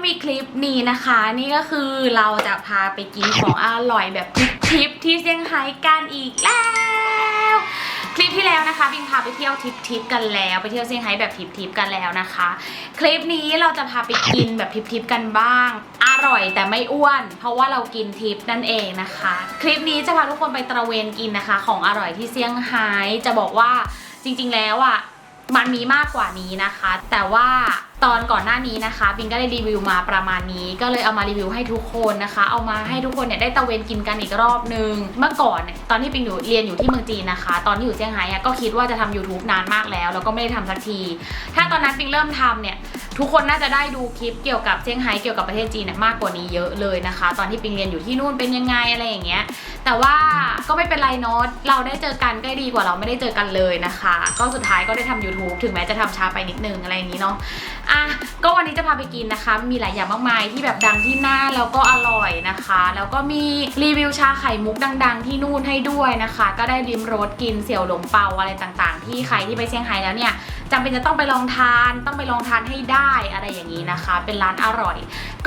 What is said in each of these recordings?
ก็มีคลิปนี้นะคะ นี่ก็คือเราจะพาไปกินของอร่อยแบบทริปที่เซี่ยงไฮ้กันอีกแล้ว คลิปที่แล้วนะคะบิงพาไปเที่ยวทริปทริปกันแล้วไปเที่ยวเซี่ยงไฮ้แบบทริปทริปกันแล้วนะคะ คลิปนี้เราจะพาไปกินแบบทริปทริปกันบ้าง อร่อยแต่ไม่อ้วน เพราะว่าเรากินทริปนั่นเองนะคะ คลิปนี้จะพาทุกคนไปตระเวนกินนะคะ ของอร่อยที่เซี่ยงไฮ้จะบอกว่าจริง ๆ แล้วอะมันมีมากกว่านี้นะคะ แต่ว่า ตอนก่อนหน้านี้นะคะบิงก็ได้รีวิวมาประมาณนี้ ก็เลยเอามารีวิวให้ทุกคนนะคะ เอามาให้ทุกคนเนี่ยได้ตะเวนกินกันอีกรอบนึง เมื่อก่อนเนี่ยตอนที่บิงอยู่เรียนอยู่ที่เมืองจีนนะคะ ตอนที่อยู่เซี่ยงไฮ้ก็คิดว่าจะทำ YouTube นานมากแล้ว แล้วก็ไม่ได้ทำสักที ถ้าตอนนั้นบิงเริ่มทำเนี่ยทุกคนน่าจะได้ดูคลิปเกี่ยวกับเซี่ยงไฮ้เกี่ยวกับประเทศจีนเนี่ยมากกว่านี้เยอะเลยนะคะ ตอนที่ปิงเรียนอยู่ที่นู่นเป็นยังไงอะไรอย่างเงี้ยแต่ว่าก็ไม่เป็นไรเนาะเราได้เจอกันก็ดีกว่าเราไม่ได้เจอกันเลยนะคะ ก็สุดท้ายก็ได้ทำ YouTube ถึงแม้จะทำช้าไปนิดนึงอะไรอย่างนี้เนาะ อะก็วันนี้จะพาไปกินนะคะ มีหลายอย่างมากมายที่แบบดังที่หน้าแล้วก็อร่อยนะคะ แล้วก็มีรีวิวชาไข่มุกดัง ๆ ที่นู่นให้ด้วยนะคะ ก็ได้ริมรสกินเสี่ยวหลงเปาอะไรต่างๆ ที่ใครที่ไปเซี่ยงไฮ้แล้วเนี่ยจำเป็นจะต้องไปลองทานต้องไปลองทานให้ได้อะไรอย่างนี้นะคะ เป็นร้านอร่อย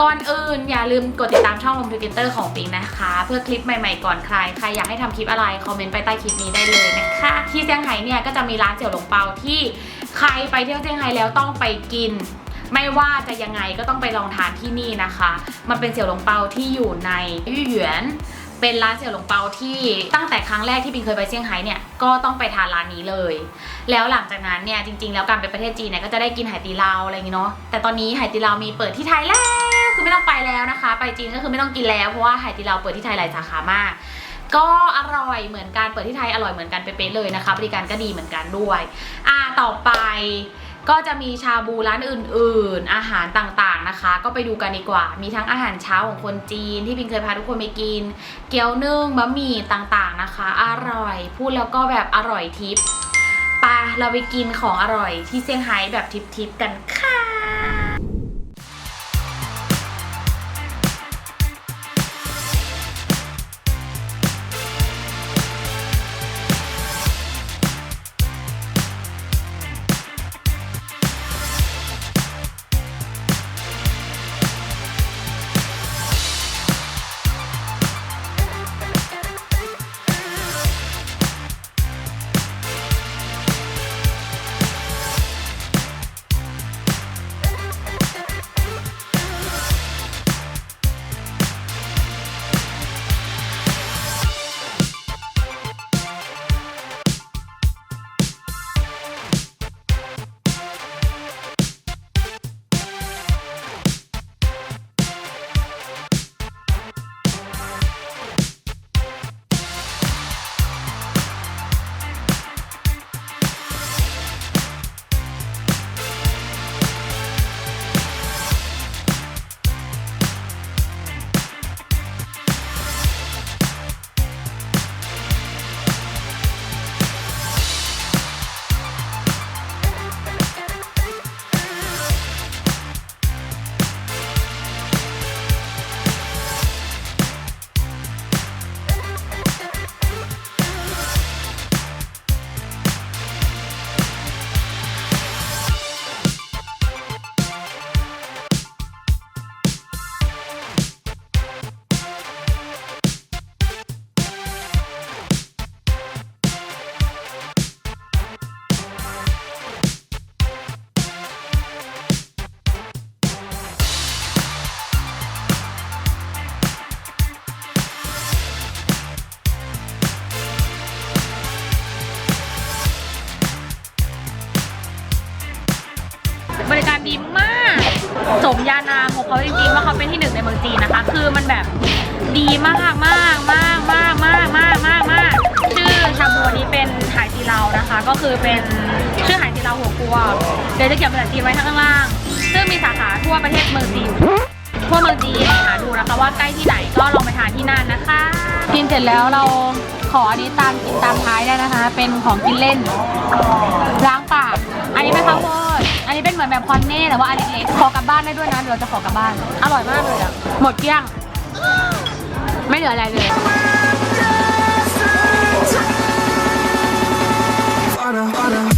ก่อนอื่นอย่าลืมกดติดตามช่องลมทวิตเตอร์ของปิงนะคะ เพื่อคลิปใหม่ๆก่อนใครใครอยากให้ทำคลิปอะไรคอมเมนต์ไปใต้คลิปนี้ได้เลยนะคะ ที่เซี่ยงไฮ้เนี่ยก็จะมีร้านเสี่ยวหลงเปาที่ ใครไปเที่ยวเซี่ยงไฮ้แล้วต้องไปกิน ไม่ว่าจะยังไงก็ต้องไปลองทานที่นี่นะคะ มันเป็นเสี่ยวหลงเปาที่อยู่ในยี่หยวนเป็นร้านเสี่ยวหลงเปาที่ตั้งแต่ครั้งแรกที่ปิงเคยไปเซี่ยงไฮ้เนี่ยก็ต้องไปทานร้านนี้เลย แล้วหลังจากนั้นเนี่ยจริง ๆ แล้วการไปประเทศจีนเนี่ยก็จะได้กินไหตีลาวอะไรอย่างงี้เนาะแต่ตอนนี้ไหตีลาวมีเปิดที่ไทยแล้วคือไม่ต้องไปแล้วนะคะ ไปจีนก็คือไม่ต้องกินแล้วเพราะว่าไหตีลาวเปิดที่ไทยหลายสาขามาก ก็อร่อยเหมือนกันเปิดที่ไทยอร่อยเหมือนกันเป๊ะเลยนะคะ บริการก็ดีเหมือนกันด้วย อ่าต่อไปก็จะมีชาบูร้านอื่นๆ อาหารต่างๆนะคะ ก็ไปดูกันดีกว่า มีทั้งอาหารเช้าของคนจีน ที่พิงเคยพาทุกคนไปกิน เกี๊ยวนึ่งบะหมี่ต่างๆนะคะ อร่อยพูดแล้วก็แบบอร่อยทิปไปะเราไปกินของอร่อยที่เซี่ยงไฮ้แบบทิปๆกันค่ะ ยานามของเขาจริงๆว่าเขาเป็นที่หนึ่งในเมืองจีนนะคะ คือมันแบบดีมากมากมากมากมากมากมากมากชื่อชาบูนี้เป็นไหตีเรานะคะ ก็คือเป็นชื่อไหตีเราหัวกัวเดี๋ยวจะเขียนภาษาจีนไว้ข้างล่าง ซึ่งมีสาขาทั่วประเทศเมืองจีนทั่วเมืองจีนหาดูนะคะว่าใกล้ที่ไหนก็ลองไปทานที่นั่นนะคะกินเสร็จแล้วเราขออันนี้ตามกินตามท้ายได้นะคะ เป็นของกินเล่นล้างปากอันนี้เป็นข้าวโพดอั นนี้เป็นเหมือนแบบคอนเน่แต่ว่าอันเล็กๆขอกลับบ้านได้ด้วยนะเดี๋ยวเราจะขอกลับบ้าน อร่อยมากเลยอะหมดเกลี้ยง ไม่เหลืออะไรเลย Wanna, wanna.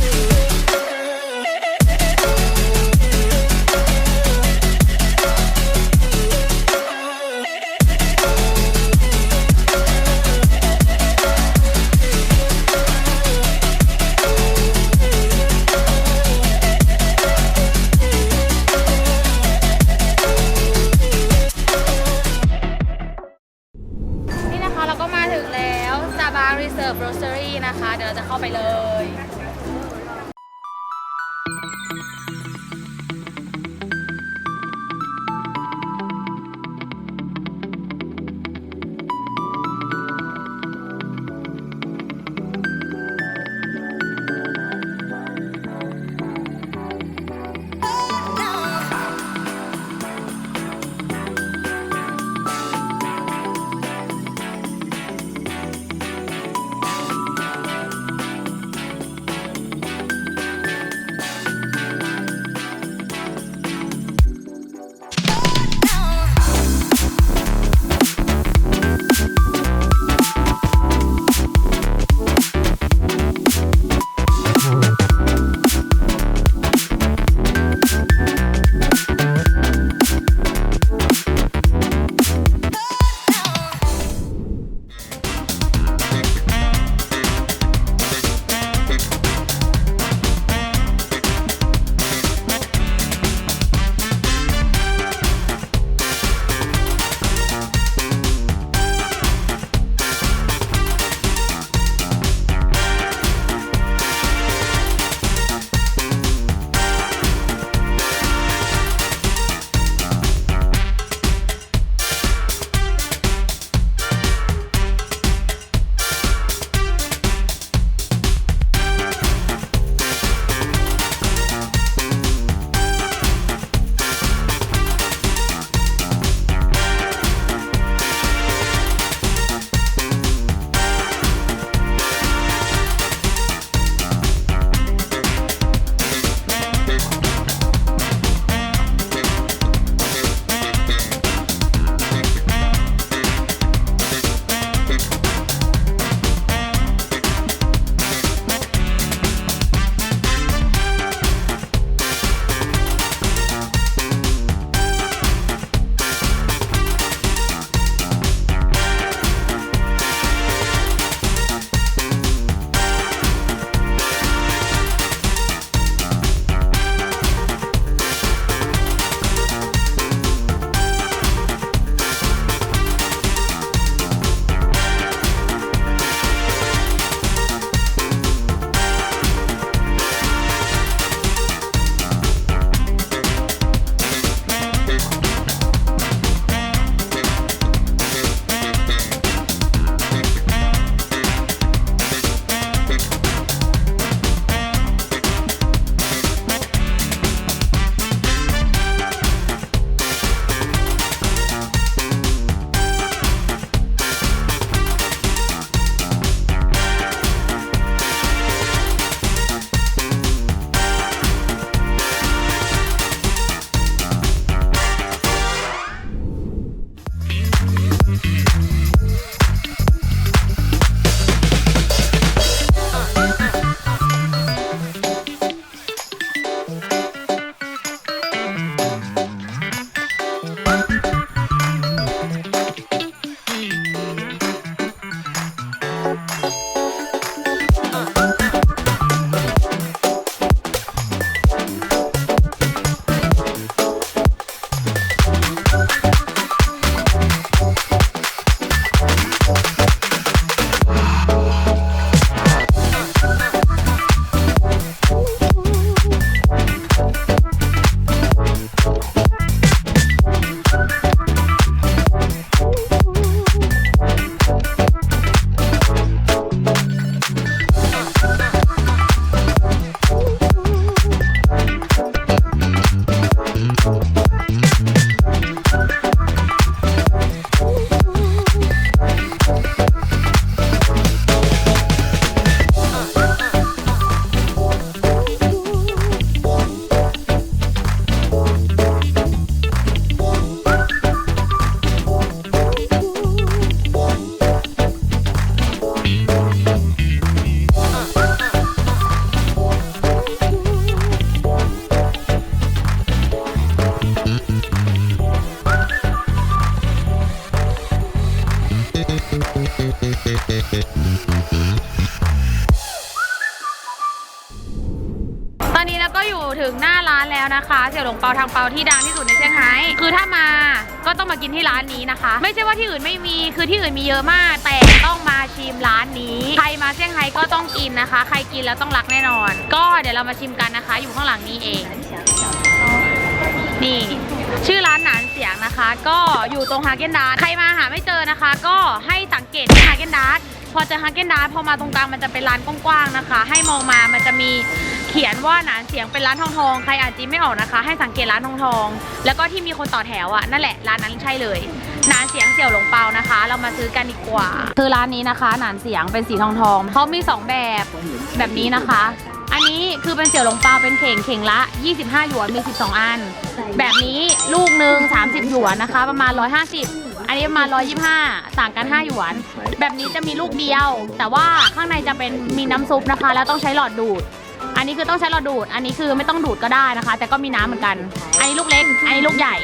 เราจะเข้าไปเลย ตอนนี้เราก็อยู่ถึงหน้าร้านแล้วนะคะเสี่ยวหลงเปาทางเปาที่ดังที่สุดในเซี่ยงไฮ้คือถ้ามาก็ต้องมากินที่ร้านนี้นะคะ ไม่ใช่ว่าที่อื่นไม่มีคือที่อื่นมีเยอะมาก แต่ต้องมาชิมร้านนี้ใครมาเซี่ยงไฮ้ก็ต้องกินนะคะ ใครกินแล้วต้องรักแน่นอน ก็เดี๋ยวเรามาชิมกันนะคะ อยู่ข้างหลังนี้เอง นี่ ชื่อร้านหนานเสียงนะคะ ก็อยู่ตรงฮาเกนดาร์ใครมาหาไม่เจอนะคะ ก็ให้สังเกตที่ฮาเกนดาร์พอเจอฮาเกนดาร์พอมาตรงกลางมันจะเป็นร้านกว้างๆนะคะ ให้มองมามันจะมีเขียนว่าหนานเสียงเป็นร้านทองทองใครอ่านจีไม่ออกนะคะ ให้สังเกตร้านทองทองแล้วก็ที่มีคนต่อแถวอะนั่นแหละร้านนั้นใช่เลยหนานเสียงเสี่ยวหลงเปานะคะ เรามาซื้อกันดีกว่า คือร้านนี้นะคะ หนานเสียงเป็นสีทองทองเขามีสองแบบแบบนี้นะคะ อันนี้คือเป็นเสี่ยวหลงเปาเป็นเข่งเข่งละ 25 หยวนมี 12 อัน แบบนี้ลูกหนึ่ง30 หยวนนะคะ ประมาณ 150 อันนี้ประมาณ 125 ต่างกัน 5 หยวน แบบนี้จะมีลูกเดียว แต่ว่าข้างในจะเป็นมีน้ำซุปนะคะ แล้วต้องใช้หลอดดูด อันนี้คือต้องใช้หลอดดูด อันนี้คือไม่ต้องดูดก็ได้นะคะ แต่ก็มีน้ำเหมือนกัน อันนี้ลูกเล็ก อันนี้ลูกใหญ่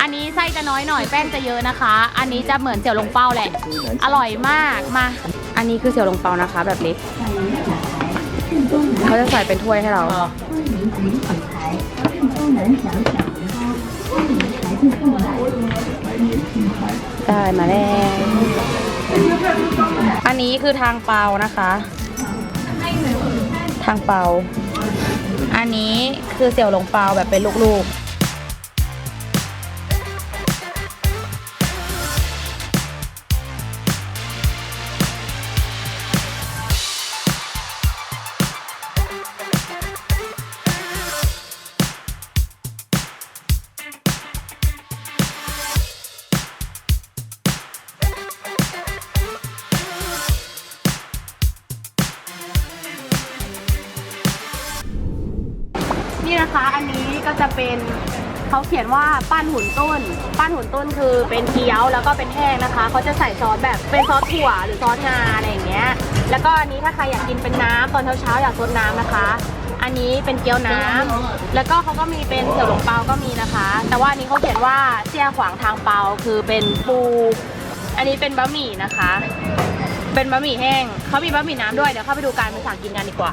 อันนี้ไส้จะน้อยหน่อยแป้งจะเยอะนะคะ อันนี้จะเหมือนเสี่ยวหลงเปาแหละ อร่อยมากมา อันนี้คือเสี่ยวหลงเปานะคะ แบบเล็ก เขาจะใส่เป็นถ้วยให้เราได้มาแล้วอันนี้คือทางเปานะคะ ทางเปา อันนี้คือเสี่ยวหลงเปาแบบเป็นลูกๆ นี่ะคะอันนี้ก็จะเป็นเขาเขียนว่าปั้นหุ่นต้น ปั้นหุ่นต้นคือเป็นเกี๊ยวแล้วก็เป็นแห้งนะคะเขาจะใส่ซอสแบบเป็นซอสถั่วหรือซอสงาอะไรอย่างเงี้ย แล้วก็อันนี้ถ้าใครอยากกินเป็นน้ำตอนเช้าๆอยากซดน้ำนะคะ อันนี้เป็นเกี๊ยวน้ำแล้วก็เขาก็มีเป็นเสี่ยวหลงเปาก็มีนะคะ แต่ว่าอันนี้เขาเขียนว่าเสี่ยขวางทางเปาคือเป็นปู อันนี้เป็นบะหมี่นะคะ เป็นบะหมี่แห้งเขามีบะหมี่น้ำด้วยเดี๋ยวเข้าไปดูการเป็นสั่งกินกันดีกว่า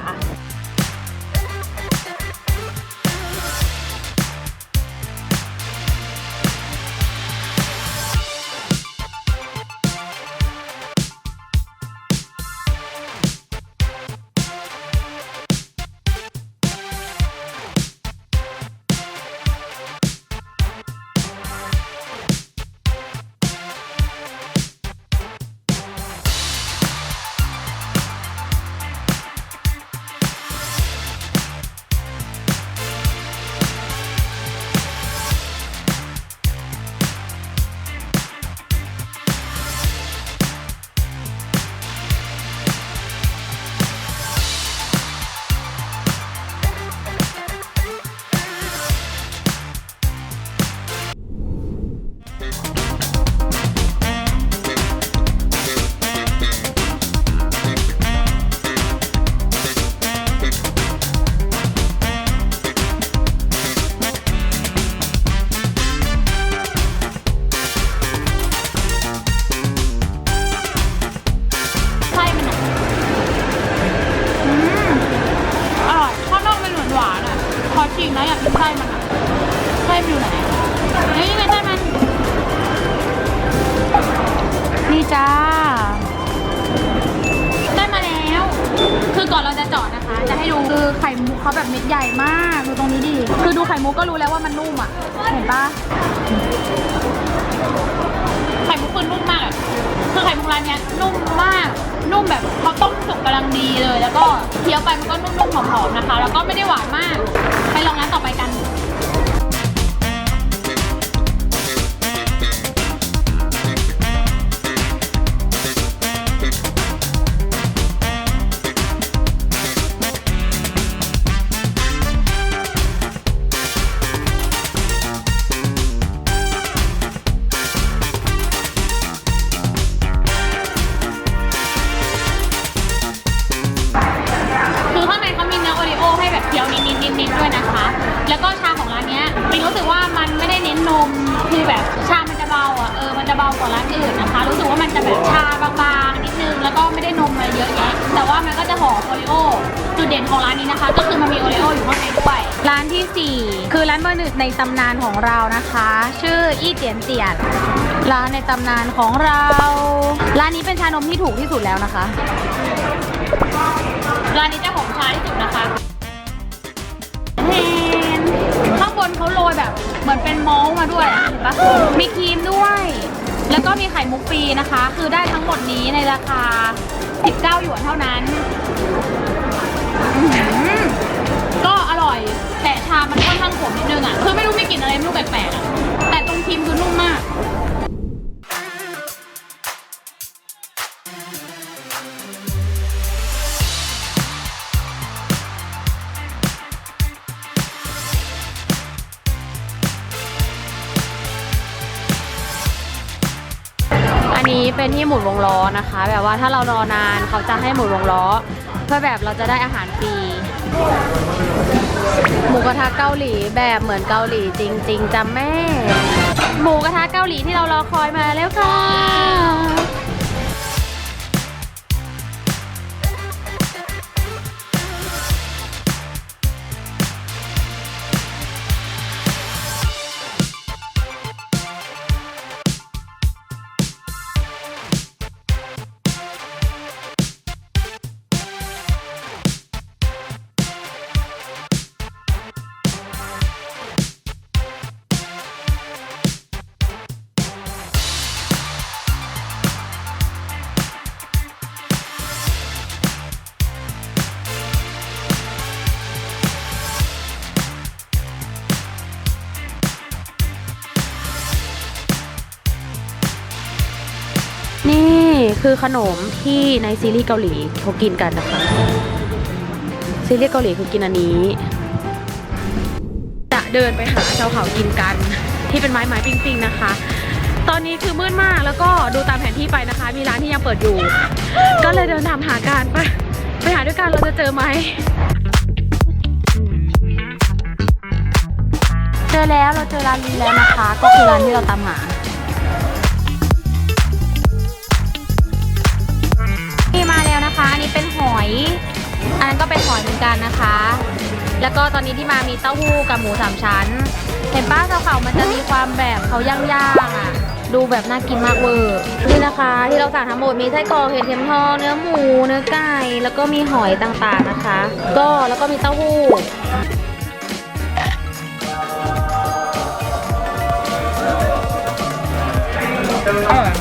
ไข่มุกเขาแบบเม็ดใหญ่มากดูตรงนี้ดิคือดูไข่มุกก็รู้แล้วว่ามันนุ่มอะเห็นปะไข่มุกคือนุ่มมากอะคือไข่มุกร้านเนี้ยนุ่มมากนุ่มแบบเขาต้มสุกกำลังดีเลย แล้วก็เคี้ยวไปมันก็นุ่มๆหอมๆนะคะ แล้วก็ไม่ได้หวานมาก ไปลองร้านต่อไปกัน คือแบบชามันจะเบาอะ เออ มันจะเบากว่าร้านอื่นนะคะ รู้สึกว่ามันจะแบบชาบางๆนิดนึง แล้วก็ไม่ได้นมอะไรเยอะแยะ แต่ว่ามันก็จะหอมโอริโอจุดเด่นของร้านนี้นะคะ ก็คือมันมีโอเลโออยู่ข้างในด้วย ร้านที่ 4 คือร้านเบอร์หนึ่งในตำนานของเรานะคะ ชื่ออี้เตียนเตียนร้านในตำนานของเรา ร้านนี้เป็นชานมที่ถูกที่สุดแล้วนะคะ ร้านนี้จะหอมชาที่สุดนะคะ มือนเป็นมอลต์มาด้วยอะเห็นปะมีครีมด้วย แล้วก็มีไข่มุกฟรีนะคะ คือได้ทั้งหมดนี้ในราคา 19 หยวนเท่านั้นอื้อหือก็อร่อย แต่ชามันค่อนข้างขมนิดนึงอะคือไม่รู้มีกลิ่นอะไรไม่รู้แปลกๆอะแต่ตรงครีมคือนุ่มมาก ที่หมุนวงล้อนะคะ แบบว่าถ้าเรารอนานเขาจะให้หมุนวงล้อ เพื่อแบบเราจะได้อาหารฟรีหมูกระทะเกาหลีแบบเหมือนเกาหลีจริง ๆจ้ะแม่ หมูกระทะเกาหลีที่เรารอคอยมาแล้วค่ะ คือขนมที่ในซีรีส์เกาหลีเขากินกันนะคะ ซีรีส์เกาหลีคือกินอันนี้ จะเดินไปหาชาวเขากินกัน ที่เป็นไม้ไม้ปิ้งปิงๆนะคะ ตอนนี้คือมืดมากแล้วก็ดูตามแผนที่ไปนะคะ มีร้านที่ยังเปิดอยู่ ก็เลยเดินตามหากันไปไปหาด้วยกันเราจะเจอไหมเจอแล้วเราเจอร้านนี้แล้วนะคะ ก็คือร้านที่เราตามหา เป็นหอย อันนั้นก็เป็นหอยเหมือนกันนะคะ แล้วก็ตอนนี้ที่มามีเต้าหู้กับหมูสามชั้น เห็นป้าเจ้าเขามันจะมีความแบบเขาย่างๆอะ ดูแบบน่ากินมากเวอร์นี่นะคะ ที่เราสั่งทั้งหมดมีไส้กรอกเห็ดเข็มทองเนื้อหมูเนื้อไก่แล้วก็มีหอยต่างๆนะคะ ก็แล้วก็มีเต้าหู้ปิง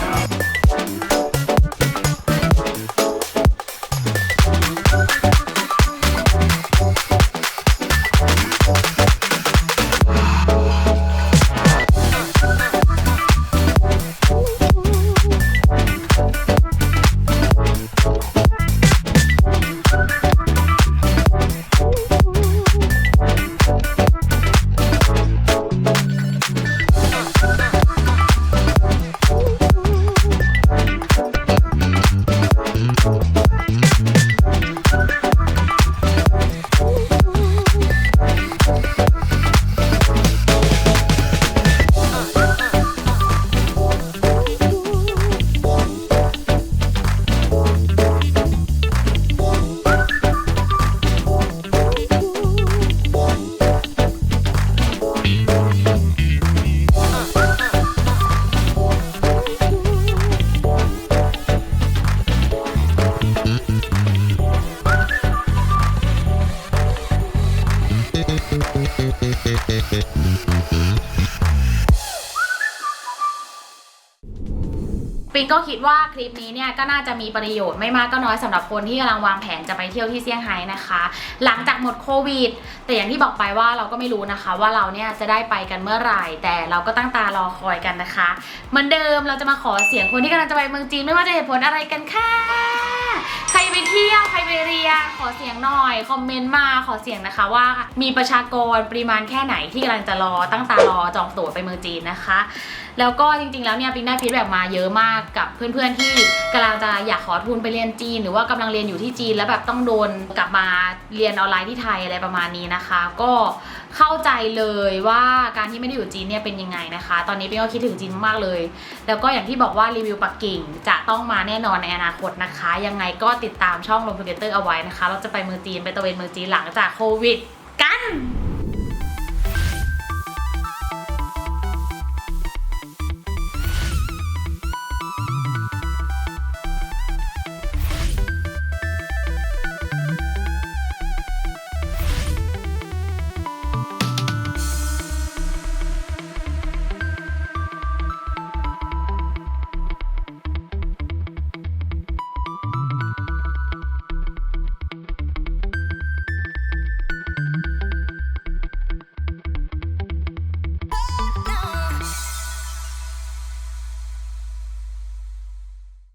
ก็คิดว่าคลิปนี้เนี่ยก็น่าจะมีประโยชน์ไม่มากก็น้อยสำหรับคนที่กำลังวางแผนจะไปเที่ยวที่เซี่ยงไฮ้นะคะ หลังจากหมดโควิด แต่อย่างที่บอกไปว่าเราก็ไม่รู้นะคะ ว่าเราเนี่ยจะได้ไปกันเมื่อไหร่ แต่เราก็ตั้งตารอคอยกันนะคะ เหมือนเดิมเราจะมาขอเสียงคนที่กำลังจะไปเมืองจีนไม่ว่าจะเหตุผลอะไรกันค่ะ ใครไปเที่ยวใครไปเรียนขอเสียงหน่อย คอมเมนต์มาขอเสียงนะคะว่ามีประชากรปริมาณแค่ไหนที่กำลังจะรอตั้งตารอจองตั๋วไปเมืองจีนนะคะ แล้วก็จริงๆแล้วเนี่ยปิงได้ฟีดแบ็มาเยอะมากกับเพื่อนๆที่กำลังจะอยากขอทุนไปเรียนจีน หรือว่ากำลังเรียนอยู่ที่จีน แล้วแบบต้องโดนกลับมาเรียนออนไลน์ที่ไทยอะไรประมาณนี้นะคะ ก็เข้าใจเลยว่าการที่ไม่ได้อยู่จีนเนี่ยเป็นยังไงนะคะ ตอนนี้ปิงก็คิดถึงจีนมากเลย แล้วก็อย่างที่บอกว่ารีวิวปักกิ่งจะต้องมาแน่นอนในอนาคตนะคะ ยังไงก็ติดตามช่องลมพูเกเตอร์เอาไว้นะคะ เราจะไปเมืองจีนไปตะเวนเมืองจีนหลังจากโควิดกัน